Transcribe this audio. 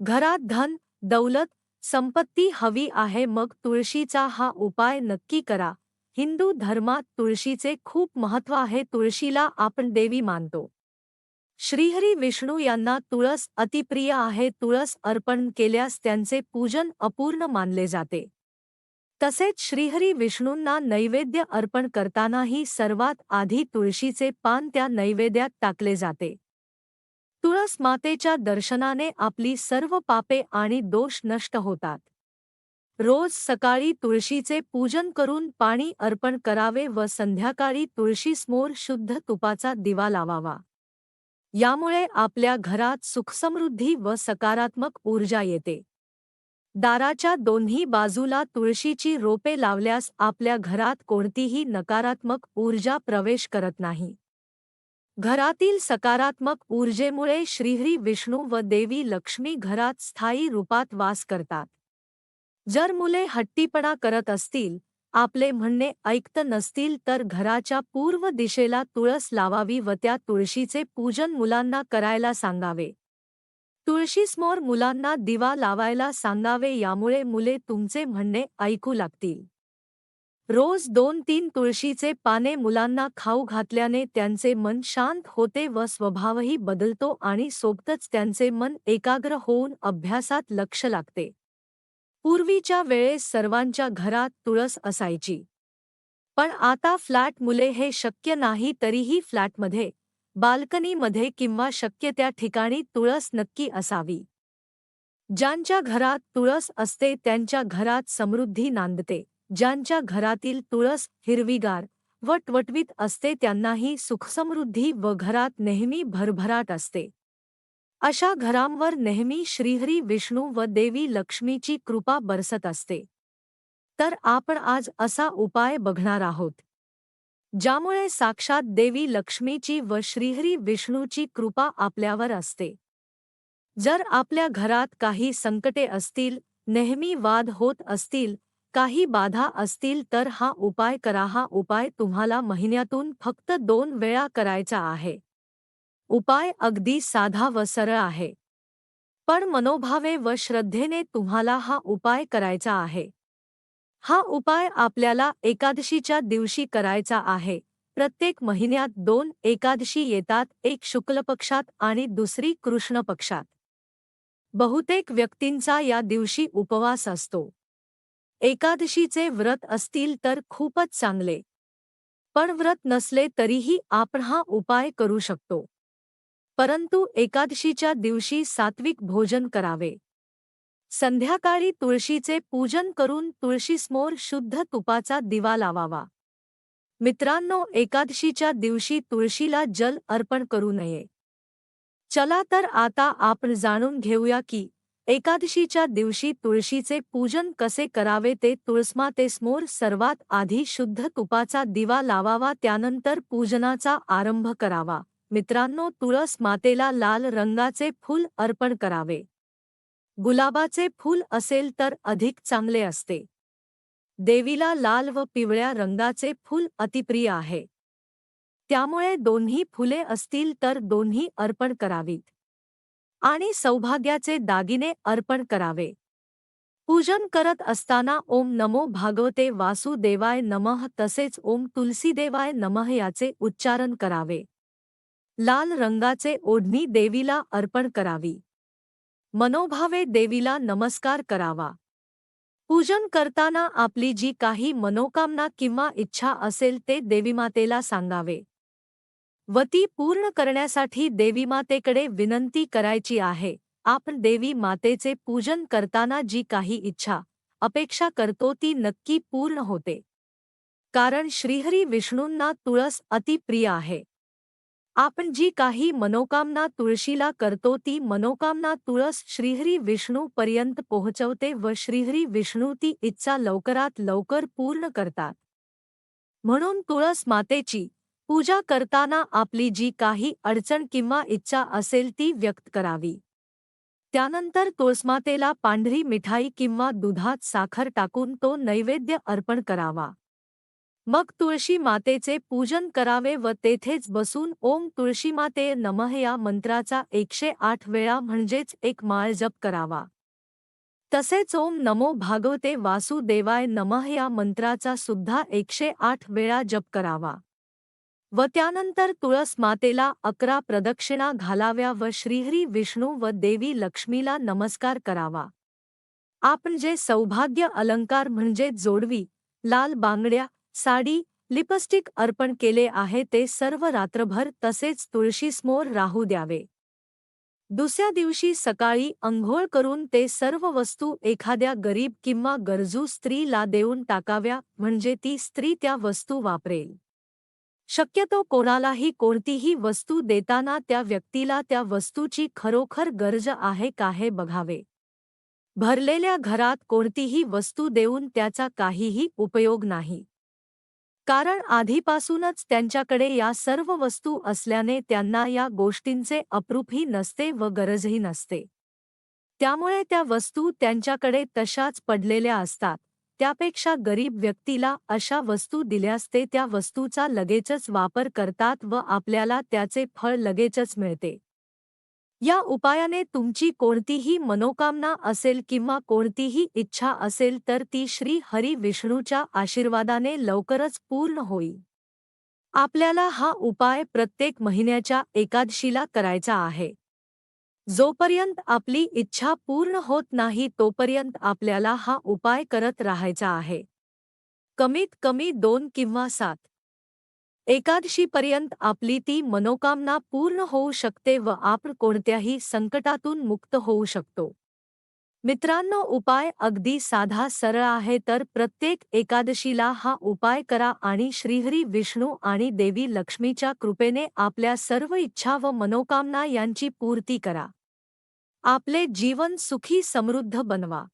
घरात धन दौलत संपत्ती हवी आहे मग तुळशीचा हा उपाय नक्की करा. हिंदू धर्मात तुळशीचे खूप महत्त्व आहे तुळशीला आपण देवी मानतो. श्रीहरी विष्णू यांना तुळस अतिप्रिय आहे तुळस अर्पण केल्यास त्यांचे पूजन अपूर्ण मानले जाते. तसेच श्रीहरी विष्णूंना नैवेद्य अर्पण करतानाही सर्वात आधी तुळशीचे पान त्या नैवेद्यात टाकले जाते. तुळस मातेच्या दर्शनाने आपली सर्व पापे आणि दोष नष्ट होतात. रोज सकाळी तुळशीचे पूजन करून पाणी अर्पण करावे व संध्याकाळी तुळशीसमोर शुद्ध तुपाचा दिवा लावावा. यामुळे आपल्या घरात सुखसमृद्धी व सकारात्मक ऊर्जा येते. दाराच्या दोन्ही बाजूला तुळशीची रोपे लावल्यास आपल्या घरात कोणतीही नकारात्मक ऊर्जा प्रवेश करत नाही. घरातील सकारात्मक ऊर्जेमुळे श्रीहरी विष्णू व देवी लक्ष्मी घरात स्थायी रूपात वास करतात. जर मुले हट्टीपणा करत असतील आपले म्हणणे ऐकत नसतील तर घराच्या पूर्व दिशेला तुळस लावावी व त्या तुळशीचे पूजन मुलांना करायला सांगावे. तुळशीसमोर मुलांना दिवा लावायला सांगावे यामुळे मुले तुमचे म्हणणे ऐकू लागतील. रोज दोन तीन तुळशीचे पाने मुलांना खाऊ घातल्याने त्यांचे मन शांत होते व स्वभावही बदलतो आणि सोबतच त्यांचे मन एकाग्र होऊन अभ्यासात लक्ष लागते. पूर्वीच्या वेळेस सर्वांच्या घरात तुळस असायची. पण आता फ्लॅट मुले हे शक्य नाही तरीही फ्लॅटमध्ये बाल्कनीमध्ये किंवा शक्य त्या ठिकाणी तुळस नक्की असावी. ज्यांच्या घरात तुळस असते त्यांच्या घरात समृद्धी नांदते. ज्यांच्या घरातील तुळस हिरवीगार व टवटवीत असते त्यांनाही सुखसमृद्धी व घरात नेहमी भरभराट असते. अशा घरांवर नेहमी श्रीहरी विष्णू व देवी लक्ष्मीची कृपा बरसत असते. तर आपण आज असा उपाय बघणार आहोत. ज्यामुळे साक्षात देवी लक्ष्मीची व श्रीहरी विष्णूची कृपा आपल्यावर असते. जर आपल्या घरात काही संकटे असतील नेहमी वाद होत असतील काही बाधा असतील तर हा उपाय करा. हा उपाय तुम्हाला महिन्यातून फक्त दोन वेळा करायचा आहे. उपाय अगदी साधा व सरळ आहे. पण मनोभावे व श्रद्धेने तुम्हाला हा उपाय करायचा आहे. हा उपाय आपल्याला एकादशीच्या दिवशी करायचा आहे. प्रत्येक महिन्यात दोन एकादशी येतात. एक शुक्ल पक्षात आणि दुसरी कृष्ण पक्षात बहुतेक व्यक्तींचा या दिवशी उपवास असतो. एकादशीचे व्रत असतील तर खूपच चांगले. पण व्रत नसले तरीही आपण हा उपाय करू शकतो. परंतु एकादशीच्या दिवशी सात्विक भोजन करावे. संध्याकाळी तुळशीचे पूजन करून तुळशीसमोर शुद्ध तुपाचा दिवा लावावा. मित्रांनो एकादशीच्या दिवशी तुळशीला जल अर्पण करू नये. चला तर आता आपण जाणून घेऊया की एकादशीच्या दिवशी तुळशीचे पूजन कसे करावे ते तुळसमातेसमोर सर्वात आधी शुद्ध तुपाचा दिवा लावावा त्यानंतर पूजनाचा आरंभ करावा. मित्रांनो तुळस मातेला लाल रंगाचे फूल अर्पण करावे. गुलाबाचे फूल असेल तर अधिक चांगले असते. देवीला लाल व पिवळ्या रंगाचे फूल अतिप्रिय आहे. त्यामुळे दोन्ही फुले असतील तर दोन्ही अर्पण करावीत. आणि सौभाग्याचे दागिने अर्पण करावे. पूजन करत असताना ओम नमो भागवते वासुदेवाय नमः तसेच ओम तुलसीदेवाय नमः याचे उच्चारण करावे. लाल रंगाचे ओढणी देवीला अर्पण करावी. मनोभावे देवीला नमस्कार करावा. पूजन करताना आपली जी काही मनोकामना किंवा इच्छा असेल ते देवीमातेला सांगावे. व ती पूर्ण करण्यासाठी देवीमातेकडे विनंती करायची आहे. आपण देवी मातेचे पूजन करताना जी काही इच्छा अपेक्षा करतो ती नक्की पूर्ण होते. कारण श्रीहरी विष्णूंना तुळस अतिप्रिय आहे. आपण जी काही मनोकामना तुळशीला करतो ती मनोकामना तुळस श्रीहरी विष्णूपर्यंत पोहोचवते व श्रीहरी विष्णू ती इच्छा लवकरात लवकर पूर्ण करतात. म्हणून तुळस मातेची पूजा करताना आपली जी काही अडचण किंवा इच्छा असेल ती व्यक्त करावी. त्यानंतर तुळसमातेला पांढरी मिठाई किंवा दुधात साखर टाकून तो नैवेद्य अर्पण करावा. मग तुळशी मातेचे पूजन करावे व तेथेच बसून ओम तुळशीमाते नमः या मंत्राचा एकशे आठ वेळा म्हणजेच एक माळ जप करावा. तसेच ओम नमो भागवते वासुदेवाय नमः या मंत्राचा सुद्धा एकशे आठ वेळा जप करावा. व त्यानंतर तुळस मातेला अकरा प्रदक्षिणा घालाव्या व श्रीहरी विष्णू व देवी लक्ष्मीला नमस्कार करावा. आपण जे सौभाग्य अलंकार म्हणजे जोडवी लाल बांगड्या साडी लिपस्टिक अर्पण केले आहे ते सर्व रात्रभर तसेच तुळशीसमोर राहू द्यावे. दुसऱ्या दिवशी सकाळी अंघोळ करून ते सर्व वस्तू एखाद्या गरीब किंवा गरजू स्त्रीला देऊन टाकाव्या म्हणजे ती स्त्री त्या वस्तू वापरेल. शक्यतो कोणालाही कोणतीही वस्तू देताना त्या व्यक्तीला त्या वस्तूची खरोखर गरज आहे का हे बघावे. भरलेल्या घरात कोणतीही वस्तू देऊन त्याचा काहीही उपयोग नाही. कारण आधीपासूनच त्यांच्याकडे या सर्व वस्तू असल्याने त्यांना या गोष्टींचे अप्रूपही नसते व गरजही नसते. त्यामुळे त्या वस्तू त्यांच्याकडे तशाच पडलेल्या असतात. त्यापेक्षा गरीब व्यक्तीला अशा वस्तू दिल्यास ते त्या वस्तूचा लगेचच वापर करतात व आपल्याला त्याचे फळ लगेचच मिळते. या उपायाने तुमची कोणतीही मनोकामना असेल किंवा कोणतीही इच्छा असेल तर ती श्री हरी विष्णूच्या आशीर्वादाने लवकरच पूर्ण होईल. आपल्याला हा उपाय प्रत्येक महिन्याच्या एकादशीला करायचा आहे. जोपर्यंत आपली इच्छा पूर्ण होत नाही तोपर्यंत आपल्याला हा उपाय करत राहायचा आहे. कमीत कमी दोन किंवा सात. एकादशीपर्यंत आपली ती मनोकामना पूर्ण होऊ शकते व आपण कोणत्याही संकटातून मुक्त होऊ शकतो. मित्रांनो उपाय अगदी साधा सरळ आहे तर प्रत्येक एकादशीला हा उपाय करा आणि श्रीहरी विष्णू आणि देवी लक्ष्मीच्या कृपेने आपल्या सर्व इच्छा व मनोकामना यांची पूर्ती करा. आपले जीवन सुखी समृद्ध बनवा.